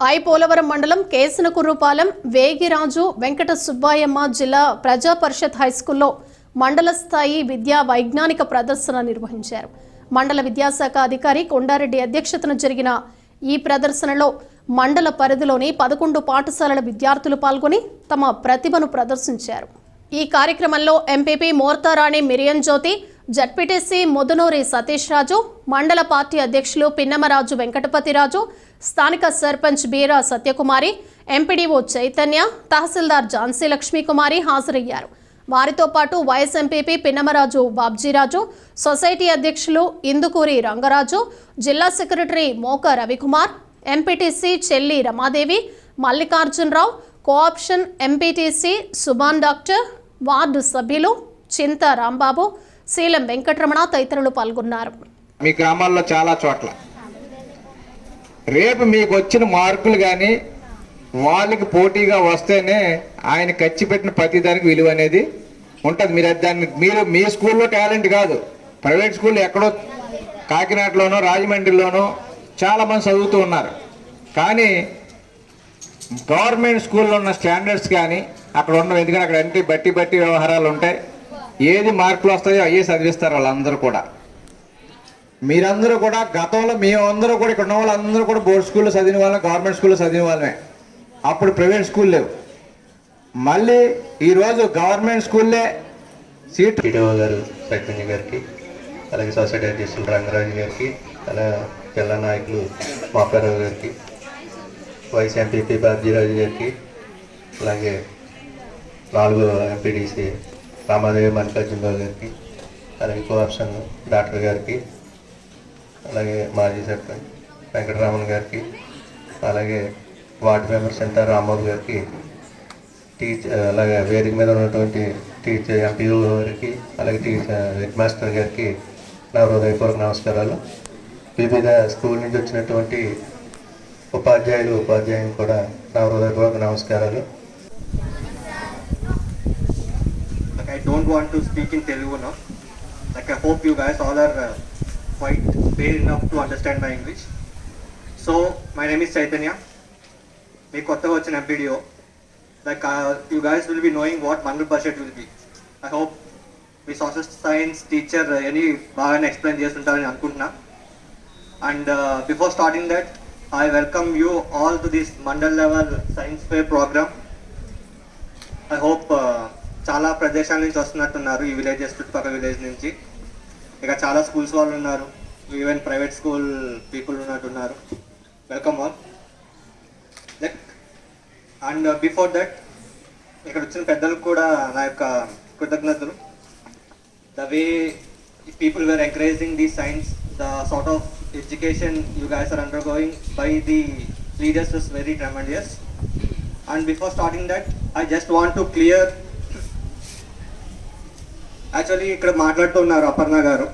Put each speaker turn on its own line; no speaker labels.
I Polavaram మండలం కేసనకుర్రుపాలెం వేగిరాజు వెంకట సుబ్బాయమ్మ జిల్లా ప్రజా పరిషత్ హైస్కూల్లో మండల స్థాయి విద్యా వైజ్ఞానిక ప్రదర్శన నిర్వహించారు. మండల విద్యాశాఖ అధికారి కొండారెడ్డి అధ్యక్షతన జరిగిన ఈ ప్రదర్శనలో మండల పరిధిలోని పదకొండు పాఠశాలల విద్యార్థులు పాల్గొని తమ ప్రతిభను ప్రదర్శించారు. ఈ కార్యక్రమంలో ఎంపీపీ మోర్తారాణి మిరియన్ జ్యోతి జడ్పీటీసీ ముదునూరి సతీష్ రాజు మండల పార్టీ అధ్యక్షులు పిన్నమరాజు వెంకటపతిరాజు స్థానిక సర్పంచ్ బీరా సత్యకుమారి ఎంపీడీఓ చైతన్య తహసీల్దార్ ఝాన్సీ లక్ష్మీకుమారి హాజరయ్యారు. వారితో పాటు vice MPP Pinnamaraju Babjiraju society అధ్యక్షులు ఇందుకూరి రంగరాజు జిల్లా secretary Moka Ravikumar MPTC Chelli Ramadevi Mallikarjunarao cooption MPTC Subhan doctor ward సభ్యులు చింత రాంబాబు సీలం వెంకటరమణ తదితరులు పాల్గొన్నారు.
మీ గ్రామాల్లో చాలా చోట్ల. రేపు మీకు వచ్చిన మార్కులు కానీ వాళ్ళకి పోటీగా వస్తేనే ఆయన ఖర్చు పెట్టిన ప్రతి దానికి విలువ అనేది ఉంటుంది. మీరు దాన్ని మీరు మీ స్కూల్లో టాలెంట్ కాదు. ప్రైవేట్ స్కూల్ ఎక్కడో కాకినాడలోనో రాజమండ్రిలోనో చాలామంది చదువుతూ ఉన్నారు. కానీ గవర్నమెంట్ స్కూల్లో ఉన్న స్టాండర్డ్స్ కానీ అక్కడ ఉన్న ఎందుకంటే అక్కడ అంటే బట్టి బట్టి వ్యవహారాలు ఉంటాయి. ఏది మార్కులు వస్తాయో అయ్యే చదివిస్తారు వాళ్ళందరూ కూడా. మీరందరూ కూడా గతంలో మేమందరూ కూడా ఇక్కడ ఉన్న వాళ్ళందరూ కూడా బోర్డ్ స్కూల్లో చదివిన వాళ్ళం గవర్నమెంట్ స్కూల్లో చదివిన వాళ్ళమే. అప్పుడు ప్రైవేట్ స్కూల్ లేవు. మళ్ళీ ఈరోజు గవర్నమెంట్ స్కూల్లే సీట్
టీడీఓ గారు చైతన్య గారికి అలాగే సొసైటీ అధ్యక్షులు రంగరాజు గారికి అలాగే జిల్లా నాయకులు మాపారావు గారికి వైస్ ఎంపీపీ బాబ్జీరాజు గారికి అలాగే నాలుగో ఎంపీడీసీ రామాదేవి మల్లికార్జునరావు గారికి అలాగే కోఆప్షన్ డాక్టర్ గారికి అలాగే మాజీ సర్పంచ్ వెంకటరామన్ గారికి అలాగే వార్డు మెంబర్ సెంటర్ రాంబాబు గారికి టీచర్ అలాగే వేదిక మీద ఉన్నటువంటి టీచర్ ఎంపీఓ గారికి అలాగే టీచర్ హెడ్ మాస్టర్ గారికి నా హృదయపూర్వక నమస్కారాలు. వివిధ స్కూల్ నుంచి వచ్చినటువంటి ఉపాధ్యాయులు ఉపాధ్యాయులు కూడా నా హృదయపూర్వక నమస్కారాలు
like I don't want to speak in Telugu now. Like I hope you guys all are uh, quite fair enough to understand my English. So my name is Chaitanya. మీ కొత్తగా వచ్చిన video like you guys will be knowing what mandal budget will be I hope me social science teacher అని బాగానే explain చేస్తుంటారని అనుకుంటున్నా and before starting that I welcome you all to this mandal level science fair program I hope చాలా ప్రదేశాల నుంచి వస్తున్నట్టున్నారు ఈ villages చుట్టుపక్కల village నుంచి. ఇక చాలా స్కూల్స్ వాళ్ళు ఉన్నారు. ఈవెన్ ప్రైవేట్ స్కూల్ పీపుల్ ఉన్నట్టున్నారు. Welcome all like and before that ఇక్కడ వచ్చిన పెద్దలకు కూడా నా యొక్క కృతజ్ఞతలు. The way people were encouraging the science the sort of education you guys are undergoing by the leaders is very tremendous and before starting that I just want to clear actually ఇక్కడ మాట్లాడుతూ ఉన్నారు అపర్ణ గారు.